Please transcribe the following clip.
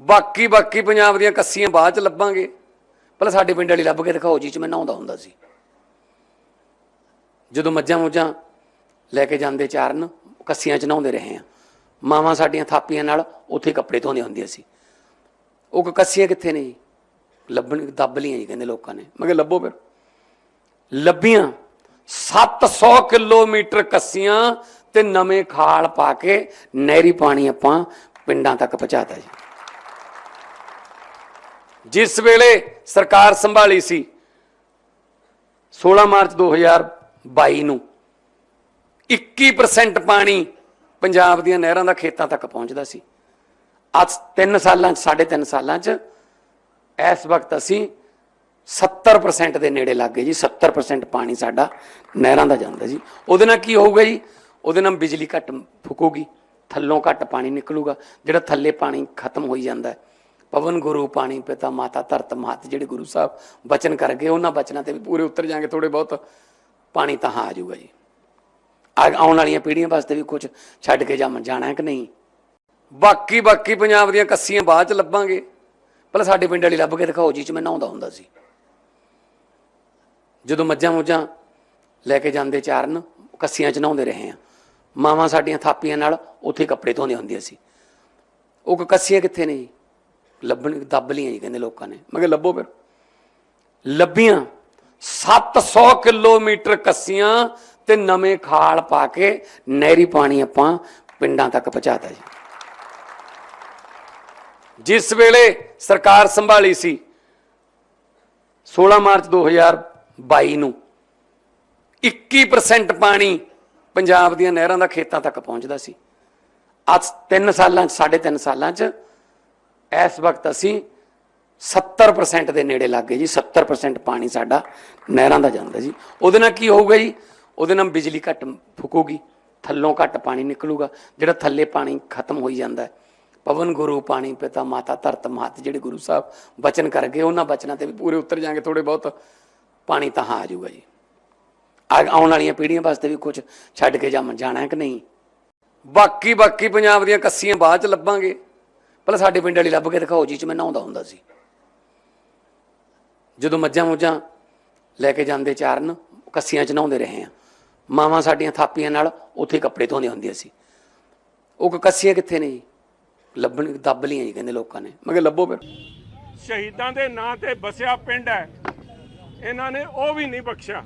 ਬਾਕੀ ਬਾਕੀ ਪੰਜਾਬ ਦੀਆਂ ਕੱਸੀਆਂ ਬਾਅਦ ਚ ਲੱਭਾਂਗੇ। ਪਹਿਲਾਂ ਸਾਡੇ ਪਿੰਡ ਵਾਲੀ ਲੱਭ ਕੇ ਦਿਖਾਓ ਜੀ ਚ ਮੈਂ ਨਹਾਉਂਦਾ ਹੁੰਦਾ ਸੀ। ਜਦੋਂ ਮੱਝਾਂ ਮੁੱਝਾਂ ਲੈ ਕੇ ਜਾਂਦੇ ਚਾਰਨ, ਕੱਸੀਆਂ ਚ ਨਹਾਉਂਦੇ ਰਹੇ ਆ ਮਾਵਾਂ ਸਾਡੀਆਂ ਥਾਪੀਆਂ ਨਾਲ ਉੱਥੇ ਕੱਪੜੇ ਧੋਂਦੇ ਹੁੰਦੀਆਂ ਸੀ। ਉਹ ਕ- ਕੱਸੀਆਂ ਕਿੱਥੇ ਨੇ ਜੀ? ਲੱਭਣ, ਦੱਬ ਲੀਆਂ ਜੀ ਕਹਿੰਦੇ ਲੋਕਾਂ ਨੇ। ਮੈਂ ਕਿਹਾ ਲੱਭੋ ਫਿਰ। ਲੱਭੀਆਂ 700 ਕਿਲੋਮੀਟਰ ਕੱਸੀਆਂ ਤੇ ਨਵੇਂ ਖਾਲ ਪਾ ਕੇ ਨਹਿਰੀ ਪਾਣੀ ਆਪਾਂ ਪਿੰਡਾਂ ਤੱਕ ਪਹੁੰਚਾਤਾ ਜੀ। ਜਿਸ ਵੇਲੇ ਸਰਕਾਰ ਸੰਭਾਲੀ ਸੀ 16 ਮਾਰਚ 2022 ਨੂੰ 21% ਪਾਣੀ ਪੰਜਾਬ ਦੀਆਂ ਨਹਿਰਾਂ ਦਾ ਖੇਤਾਂ ਤੱਕ ਪਹੁੰਚਦਾ ਸੀ। ਅੱਜ 3 ਸਾਲਾਂ ਚ 3.5 ਸਾਲਾਂ ਚ, ਇਸ ਵਕਤ ਅਸੀਂ 70% ਦੇ ਨੇੜੇ ਲੱਗ ਗਏ ਜੀ 70% ਪਾਣੀ ਸਾਡਾ ਨਹਿਰਾਂ ਦਾ ਜਾਂਦਾ ਜੀ। ਉਹਦੇ ਨਾਲ ਕੀ ਹੋਊਗਾ ਜੀ? ਉਹਦੇ ਨਾਲ ਬਿਜਲੀ ਘੱਟ ਫੁਕੂਗੀ, ਥੱਲੋਂ ਘੱਟ ਪਾਣੀ ਨਿਕਲੂਗਾ, ਜਿਹੜਾ ਥੱਲੇ ਪਾਣੀ ਖਤਮ ਹੋਈ ਜਾਂਦਾ ਹੈ। ਪਵਨ ਗੁਰੂ, ਪਾਣੀ, ਪਿਤਾ, ਮਾਤਾ, ਧਰਤ ਮਾਤ ਜਿਹੜੇ ਗੁਰੂ ਸਾਹਿਬ ਬਚਨ ਕਰ ਗਏ ਉਹਨਾਂ ਬਚਨਾਂ ਤੇ ਵੀ ਪੂਰੇ ਉਤਰ ਜਾਣਗੇ ਥੋੜੇ ਬਹੁਤ ਪਾਣੀ ਤਾਂ ਹਾਂ ਆ ਜਾਊਗਾ ਜੀ। ਆ- ਆਉਣ ਵਾਲੀਆਂ ਪੀੜ੍ਹੀਆਂ ਵਾਸਤੇ ਵੀ ਕੁਝ ਛੱਡ ਕੇ ਜਾਮ ਜਾਣਾ ਹੈ ਕਿ ਨਹੀਂ? ਬਾਕੀ ਬਾਕੀ ਪੰਜਾਬ ਦੀਆਂ ਕੱਸੀਆਂ ਬਾਅਦ ਚ ਲੱਭਾਂਗੇ। ਪਹਿਲਾਂ ਸਾਡੇ ਪਿੰਡ ਵਾਲੀ ਲੱਭ ਕੇ ਦਿਖਾਓ ਜੀ ਚ ਮੈਂ ਨਹਾਉਂਦਾ ਹੁੰਦਾ ਸੀ। ਜਦੋਂ ਮੱਝਾਂ ਮੁੱਝਾਂ ਲੈ ਕੇ ਜਾਂਦੇ ਚਾਰਨ, ਕੱਸੀਆਂ ਚ ਨਹਾਉਂਦੇ ਰਹੇ ਆ ਮਾਵਾਂ ਸਾਡੀਆਂ ਥਾਪੀਆਂ ਨਾਲ ਉੱਥੇ ਕੱਪੜੇ ਧੋਂਦੇ ਹੁੰਦੀਆਂ ਸੀ। ਉਹ ਕੱਸੀਆਂ ਕਿੱਥੇ ਨੇ ਜੀ? ਲੱਭਣ, ਦੱਬ ਲੀਆਂ ਜੀ ਕਹਿੰਦੇ ਲੋਕਾਂ ਨੇ। ਮੈਂ ਕਿਹਾ, ਲੱਭੋ ਫਿਰ। ਲੱਭੀਆਂ। 700 ਕਿਲੋਮੀਟਰ ਕੱਸੀਆਂ ਤੇ ਨਵੇਂ ਖਾਲ ਪਾ ਕੇ ਨਹਿਰੀ ਪਾਣੀ ਆਪਾਂ ਪਿੰਡਾਂ ਤੱਕ ਪਹੁੰਚਾਤਾ ਜੀ। ਜਿਸ ਵੇਲੇ ਸਰਕਾਰ ਸੰਭਾਲੀ ਸੀ 16 ਮਾਰਚ 2022 ਨੂੰ 21% ਪਾਣੀ ਪੰਜਾਬ ਦੀਆਂ ਨਹਿਰਾਂ ਦਾ ਖੇਤਾਂ ਤੱਕ ਪਹੁੰਚਦਾ ਸੀ। ਅੱਜ 3 ਸਾਲਾਂ ਚ 3.5 ਸਾਲਾਂ ਚ ਇਸ ਵਕਤ ਅਸੀਂ 70% ਦੇ ਨੇੜੇ ਲੱਗ ਗਏ ਜੀ 70% ਪਾਣੀ ਸਾਡਾ ਨਹਿਰਾਂ ਦਾ ਜਾਂਦਾ ਜੀ। ਉਹਦੇ ਨਾਲ ਕੀ ਹੋਊਗਾ ਜੀ? ਉਹਦੇ ਨਾਲ ਬਿਜਲੀ ਘੱਟ ਫੁਕੂਗੀ, ਥੱਲੋਂ ਘੱਟ ਪਾਣੀ ਨਿਕਲੂਗਾ, ਜਿਹੜਾ ਥੱਲੇ ਪਾਣੀ ਖਤਮ ਹੋਈ ਜਾਂਦਾ ਪਵਨ ਗੁਰੂ, ਪਾਣੀ ਪਿਤਾ ਮਾਤਾ ਧਰਤ ਮਾਤ ਜਿਹੜੇ ਗੁਰੂ ਸਾਹਿਬ ਬਚਨ ਕਰ ਗਏ, ਉਹਨਾਂ ਬਚਨਾਂ ਤੇ ਵੀ ਪੂਰੇ ਉਤਰ ਜਾਣਗੇ ਥੋੜੇ ਬਹੁਤ ਪਾਣੀ ਤਾਂ ਹਾਂ ਆ ਜਾਊਗਾ ਜੀ। ਆ- ਆਉਣ ਵਾਲੀਆਂ ਪੀੜ੍ਹੀਆਂ ਵਾਸਤੇ ਵੀ ਕੁਝ ਛੱਡ ਕੇ ਜਾਮ ਜਾਣਾ ਹੈ ਕਿ ਨਹੀਂ? ਬਾਕੀ ਬਾਕੀ ਪੰਜਾਬ ਦੀਆਂ ਕੱਸੀਆਂ ਬਾਅਦ ਚ ਲੱਭਾਂਗੇ। ਪਹਿਲਾਂ ਸਾਡੇ ਪਿੰਡ ਵਾਲੀ ਲੱਭ ਕੇ ਦਿਖਾਓ ਜੀ ਚ ਮੈਂ ਨਹਾਉਂਦਾ ਹੁੰਦਾ ਸੀ। ਜਦੋਂ ਮੱਝਾਂ ਮੁੱਝਾਂ ਲੈ ਕੇ ਜਾਂਦੇ ਚਾਰਨ, ਕੱਸੀਆਂ ਚ ਨਹਾਉਂਦੇ ਰਹੇ ਆ ਮਾਵਾਂ ਸਾਡੀਆਂ ਥਾਪੀਆਂ ਨਾਲ ਉੱਥੇ ਕੱਪੜੇ ਧੋਂਦੇ ਹੁੰਦੀਆਂ ਸੀ। ਉਹ ਕੱਸੀਆਂ ਕਿੱਥੇ ਨੇ ਜੀ? ਲੱਭਣ, ਦੱਬ ਲੀਆਂ ਜੀ ਕਹਿੰਦੇ ਲੋਕਾਂ ਨੇ। ਮੈਂ ਕਿਹਾ ਲੱਭੋ ਫਿਰ। ਸ਼ਹੀਦਾਂ ਦੇ ਨਾਂ ਤੇ ਬਸਿਆ ਪਿੰਡ ਹੈ। ਇਹਨਾਂ ਨੇ ਉਹ ਵੀ ਨਹੀਂ ਬਖਸ਼ਿਆ।